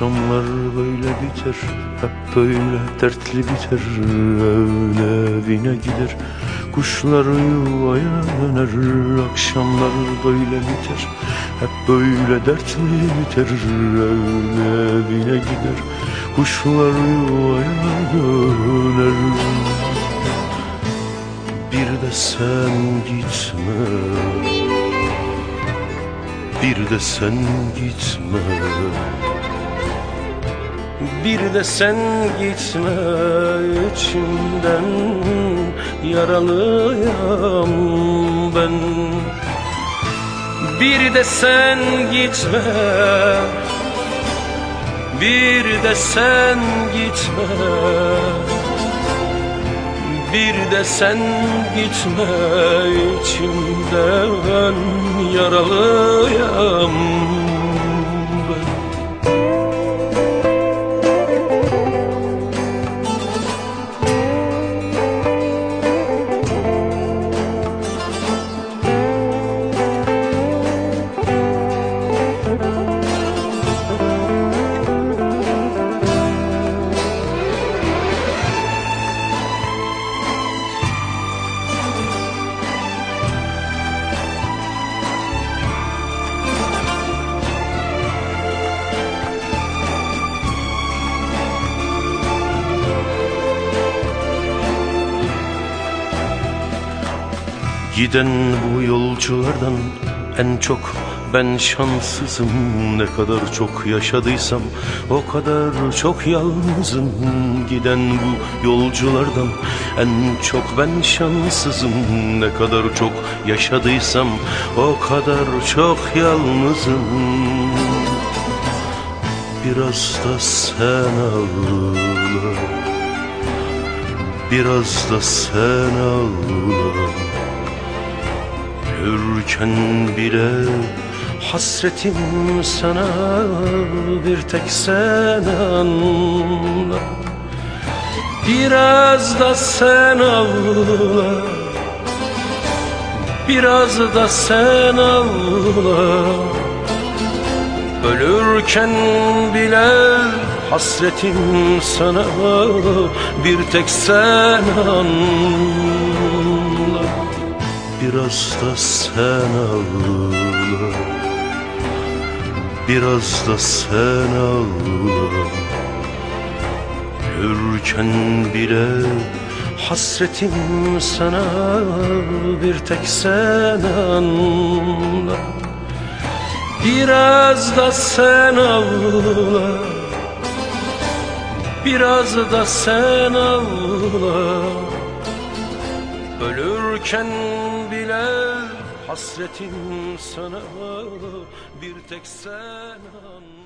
Akşamlar böyle biter Hep böyle dertli biter. Öyle evine gider Kuşlar yuvaya döner. Akşamlar böyle biter Hep böyle dertli biter. Öyle evine gider Kuşlar yuvaya döner. Bir de sen gitme bir de sen gitme Bir de sen gitme içimden yaralıyam ben. Bir de sen gitme Bir de sen gitme. Bir de sen gitme içimden yaralıyam Giden bu yolculardan en çok ben şanssızım. Ne kadar çok yaşadıysam o kadar çok yalnızım. Giden bu yolculardan en çok ben şanssızım. Ne kadar çok yaşadıysam o kadar çok yalnızım. Biraz da sen ağla. Biraz da sen ağla Ölürken bile hasretim sana bir tek sen anla. Biraz da sen ağla Biraz da sen ağla Ölürken bile hasretim sana bir tek sen anla Biraz da sen ağla. Biraz da sen ağla. Ölürken bile hasretim sana bir tek sen anla. Biraz da sen ağla. Biraz da sen ağla Ölürken bile hasretim sana bir tek sen anla